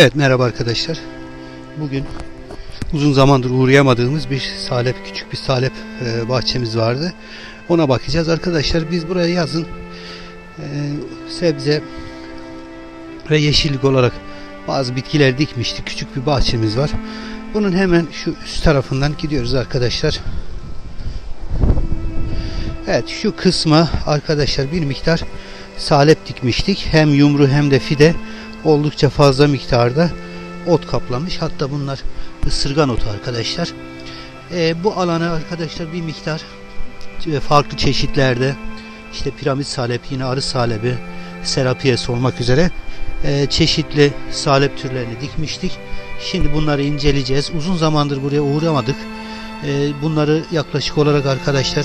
Evet merhaba arkadaşlar. Bugün uzun zamandır uğrayamadığımız bir salep, küçük bir salep e, bahçemiz vardı. Ona bakacağız arkadaşlar. Biz buraya yazın e, sebze ve yeşillik olarak bazı bitkiler dikmiştik. Küçük bir bahçemiz var. Bunun hemen şu üst tarafından gidiyoruz arkadaşlar. Evet şu kısma arkadaşlar bir miktar salep dikmiştik. Hem yumru hem de fide oldukça fazla miktarda ot kaplamış. Hatta bunlar ısırgan otu arkadaşlar. Ee, bu alanı arkadaşlar bir miktar e, farklı çeşitlerde işte piramit salep, yine arı salebi, serapiyes olmak üzere e, çeşitli salep türlerini dikmiştik. Şimdi bunları inceleyeceğiz. Uzun zamandır buraya uğramadık. E, bunları yaklaşık olarak arkadaşlar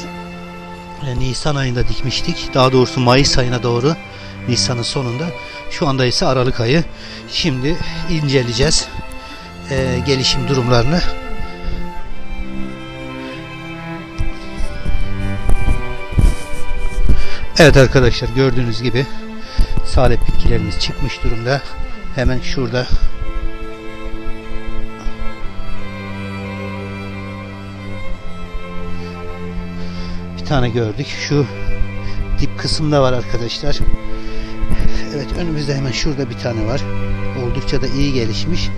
e, Nisan ayında dikmiştik. Daha doğrusu Mayıs ayına doğru Nisan'ın sonunda. Şu anda ise Aralık ayı. Şimdi inceleyeceğiz e, gelişim durumlarını. Evet arkadaşlar gördüğünüz gibi salep bitkilerimiz çıkmış durumda. Hemen şurada bir tane gördük. Şu dip kısımda var arkadaşlar. Evet önümüzde hemen şurada bir tane var. Oldukça da iyi gelişmiş.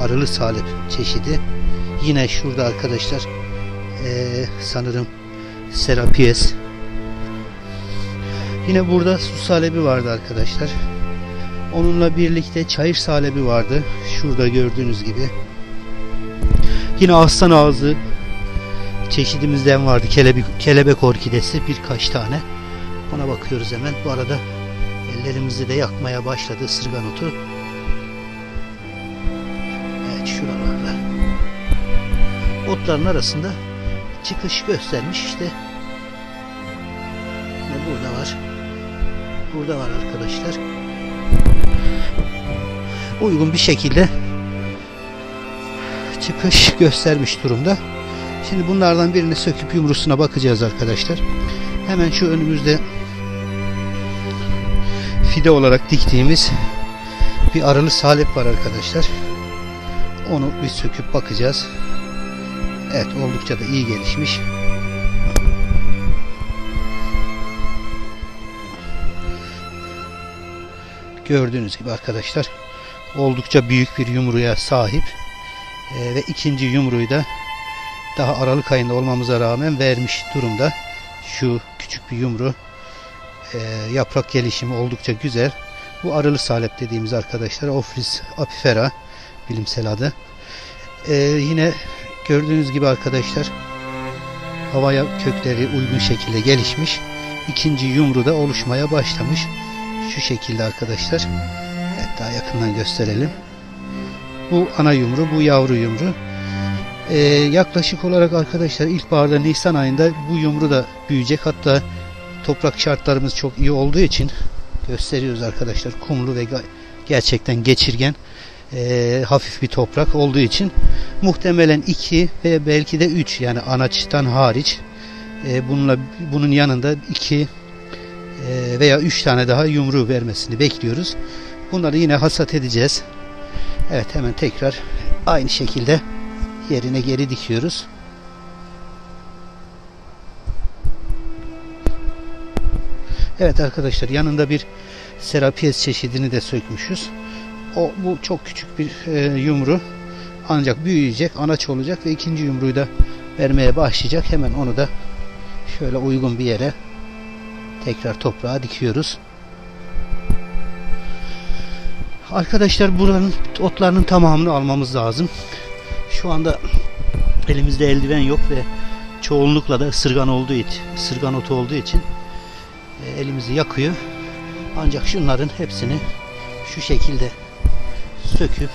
Arılı salep çeşidi. Yine şurada arkadaşlar eee, sanırım Serapies. Yine burada su salebi vardı arkadaşlar. Onunla birlikte çayır salebi vardı. Şurada gördüğünüz gibi. Yine aslan ağzı çeşidimizden vardı. Kelebek, kelebek orkidesi birkaç tane. Ona bakıyoruz hemen. Bu arada ellerimizi de yakmaya başladı ısırgan otu. Evet şuralarda. Otların arasında çıkış göstermiş işte. Ve burada var. Burada var arkadaşlar. Uygun bir şekilde çıkış göstermiş durumda. Şimdi bunlardan birini söküp yumrusuna bakacağız arkadaşlar. Hemen şu önümüzde fide olarak diktiğimiz bir arılı salep var arkadaşlar. Onu bir söküp bakacağız. Evet oldukça da iyi gelişmiş. Gördüğünüz gibi arkadaşlar oldukça büyük bir yumruya sahip. Ee, ve ikinci yumruyu da daha Aralık ayında olmamıza rağmen vermiş durumda. Şu küçük bir yumru e, yaprak gelişimi oldukça güzel. Bu arılı salep dediğimiz arkadaşlar Ophrys apifera bilimsel adı. E, yine gördüğünüz gibi arkadaşlar havaya kökleri uygun şekilde gelişmiş. İkinci yumru da oluşmaya başlamış. Şu şekilde arkadaşlar. Evet daha yakından gösterelim. Bu ana yumru, bu yavru yumru. Ee, yaklaşık olarak arkadaşlar ilkbaharda Nisan ayında bu yumru da büyüyecek. Hatta toprak şartlarımız çok iyi olduğu için gösteriyoruz arkadaşlar. Kumlu ve gerçekten geçirgen ee, hafif bir toprak olduğu için muhtemelen 2 ve belki de 3 yani anaçtan hariç ee, bununla bunun yanında 2 veya 3 tane daha yumru vermesini bekliyoruz. Bunları yine hasat edeceğiz. Evet hemen tekrar aynı şekilde yerine geri dikiyoruz. Evet arkadaşlar yanında bir Serapies çeşidini de sökmüşüz. O bu çok küçük bir e, yumru. Ancak büyüyecek, anaç olacak ve ikinci yumruyu da vermeye başlayacak. Hemen onu da şöyle uygun bir yere tekrar toprağa dikiyoruz. Arkadaşlar buranın otlarının tamamını almamız lazım. Şu anda elimizde eldiven yok ve çoğunlukla da ısırgan olduğu için, ısırgan otu olduğu için elimizi yakıyor. Ancak şunların hepsini şu şekilde söküp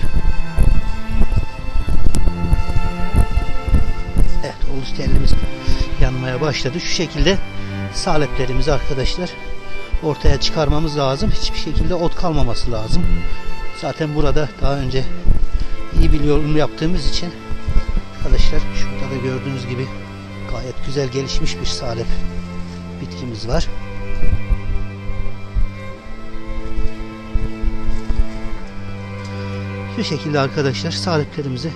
Evet oldukça elimiz yanmaya başladı. Şu şekilde saleplerimizi arkadaşlar ortaya çıkarmamız lazım. Hiçbir şekilde ot kalmaması lazım. Zaten burada daha önce iyi bir yorum yaptığımız için arkadaşlar şurada da gördüğünüz gibi gayet güzel gelişmiş bir salep bitkimiz var. Şu şekilde arkadaşlar saleplerimizi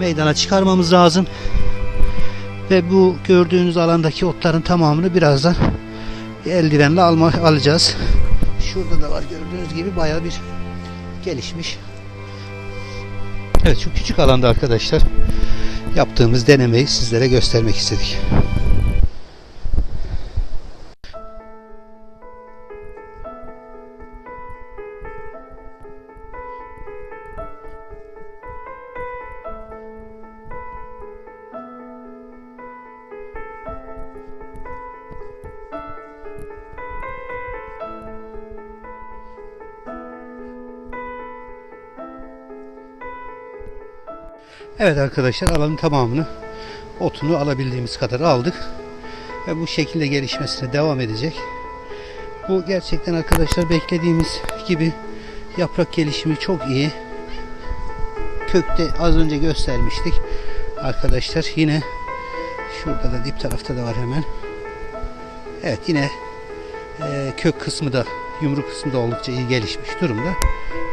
meydana çıkarmamız lazım. Ve bu gördüğünüz alandaki otların tamamını birazdan bir eldivenle alma, alacağız. Şurada da var gördüğünüz gibi bayağı bir gelişmiş. Evet şu küçük alanda arkadaşlar yaptığımız denemeyi sizlere göstermek istedik. Evet arkadaşlar alanın tamamını otunu alabildiğimiz kadar aldık. Ve bu şekilde gelişmesine devam edecek. Bu gerçekten arkadaşlar beklediğimiz gibi yaprak gelişimi çok iyi. Kökte az önce göstermiştik. Arkadaşlar yine şurada da dip tarafta da var hemen. Evet yine e, kök kısmı da yumru kısmı da oldukça iyi gelişmiş durumda.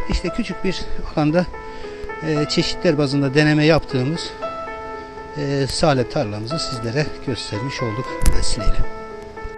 İşte küçük bir alanda e, çeşitler bazında deneme yaptığımız e, salep tarlamızı sizlere göstermiş olduk vesileyle.